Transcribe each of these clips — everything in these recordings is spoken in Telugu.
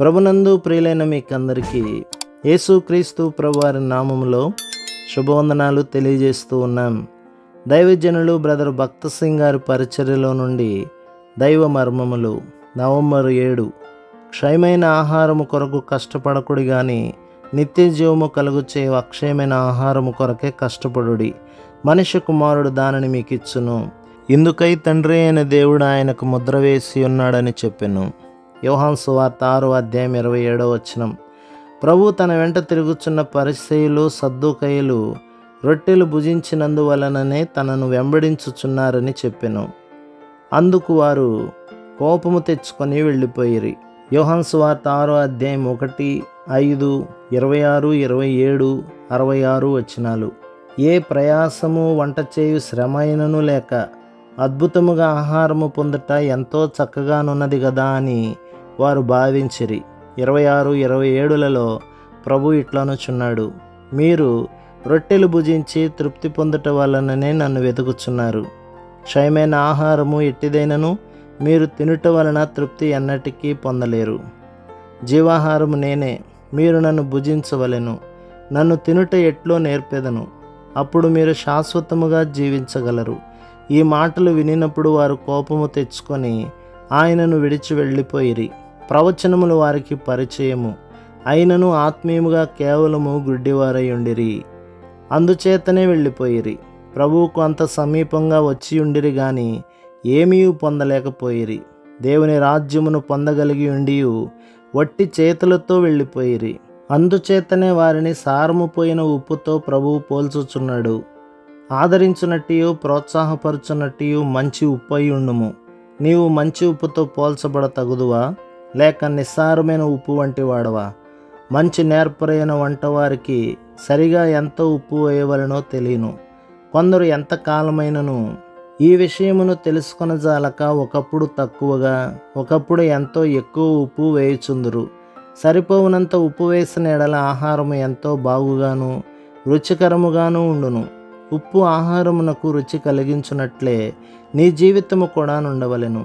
ప్రభునందు ప్రియులైన మీకందరికీ యేసుక్రీస్తు ప్రభువారి నామములో శుభవందనాలు తెలియజేస్తూ ఉన్నాం. దైవజనులు బ్రదర్ భక్త సింగ్ గారి పరిచర్యలో నుండి దైవ మర్మములు నవంబర్ ఏడు. క్షయమైన ఆహారము కొరకు కష్టపడకుడి కానీ నిత్య జీవము కలుగుచే అక్షయమైన ఆహారము కొరకే కష్టపడుడి. మనిషి కుమారుడు దానిని మీకు ఇచ్చును ఇందుకై తండ్రి అయిన దేవుడు ఆయనకు ముద్ర వేసి ఉన్నాడని చెప్పెను. యోహాన్ సువార్త ఆరో అధ్యాయం ఇరవై ఏడవ వచనం. ప్రభు తన వెంట తిరుగుచున్న పరిచయులు సద్దుకయులు రొట్టెలు భుజించినందువలననే తనను వెంబడించుచున్నారని చెప్పెను. అందుకు వారు కోపము తెచ్చుకొని వెళ్ళిపోయిరి. యోహాన్ సువార్త ఆరో అధ్యాయం ఒకటి ఐదు ఇరవై ఆరు ఇరవై ఏడు అరవై ఆరు వచనాలు. ఏ ప్రయాసము వంట చేయు శ్రమ లేక అద్భుతముగా ఆహారము పొందుట ఎంతో చక్కగానున్నది కదా అని వారు భావించిరి. ఇరవై ఆరు ఇరవై ఏడులలో ప్రభు ఇట్లనుచున్నాడు మీరు రొట్టెలు భుజించి తృప్తి పొందుట వలననే నన్ను వెతుకుచున్నారు. క్షయమైన ఆహారము ఎట్టిదైనను మీరు తినుట వలన తృప్తి ఎన్నటికీ పొందలేరు. జీవాహారము నేనే మీరు నన్ను భుజించవలెను. నన్ను తినుట ఎట్లో నేర్పెదను అప్పుడు మీరు శాశ్వతముగా జీవించగలరు. ఈ మాటలు వినినప్పుడు వారు కోపము తెచ్చుకొని ఆయనను విడిచి వెళ్ళిపోయిరి. ప్రవచనములు వారికి పరిచయము. అయినను ఆత్మీయముగా కేవలము గుడ్డివారై ఉండిరి. అందుచేతనే వెళ్ళిపోయిరి. ప్రభువుకు అంత సమీపంగా వచ్చి ఉండిరి గాని ఏమీ పొందలేకపోయిరి. దేవుని రాజ్యమును పొందగలిగి ఉండి వట్టి చేతులతో వెళ్ళిపోయిరి. అందుచేతనే వారిని సారము పోయిన ఉప్పుతో ప్రభువు పోల్చుచున్నాడు. ఆదరించునట్టియు ప్రోత్సాహపరచునట్టియు మంచి ఉప్పు ఉండుము. నీవు మంచి ఉప్పుతో పోల్చబడ తగుదువా లేక నిస్సారమైన ఉప్పు వంటి వాడవా? మంచి నేర్పరైన వంటవారికి సరిగా ఎంత ఉప్పు వేయవలనో తెలియను. కొందరు ఎంత కాలమైనను ఈ విషయమును తెలుసుకొనజాలక ఒకప్పుడు తక్కువగా ఒకప్పుడు ఎంతో ఎక్కువ ఉప్పు వేయుచుందురు. సరిపోవునంత ఉప్పు వేసిన ఎడల ఆహారము ఎంతో బాగుగాను రుచికరముగాను ఉండును. ఉప్పు ఆహారమునకు రుచి కలిగించున్నట్లే నీ జీవితము కూడా నుండవలెను.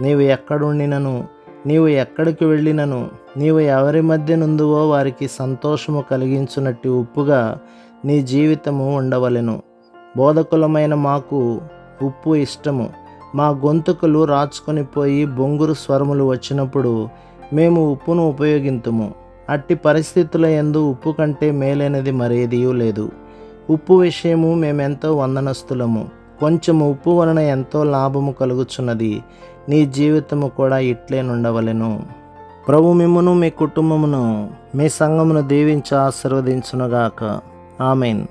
నీవు ఎక్కడుండినను నీవు ఎక్కడికి వెళ్ళినను? నీవు ఎవరి మధ్య నుందువో వారికి సంతోషము కలిగించున్నట్టు ఉప్పుగా నీ జీవితము ఉండవలెను. బోధకులమైన మాకు ఉప్పు ఇష్టము. మా గొంతుకులు రాచుకొని పోయి బొంగురు స్వరములు వచ్చినప్పుడు మేము ఉప్పును ఉపయోగింతుము. అట్టి పరిస్థితుల ఎందు ఉప్పు కంటే మేలైనది మరేదియూ లేదు. ఉప్పు విషయము మేమెంతో వందనస్తులము కొంచెం ఉప్పు వలన ఎంతో లాభము కలుగుచున్నది. నీ జీవితము కూడా ఇట్లే నుండవలెను. ప్రభు మిమ్మను మీ కుటుంబమును మీ సంఘమును దీవించి ఆశీర్వదించునుగాక. ఆమెన్.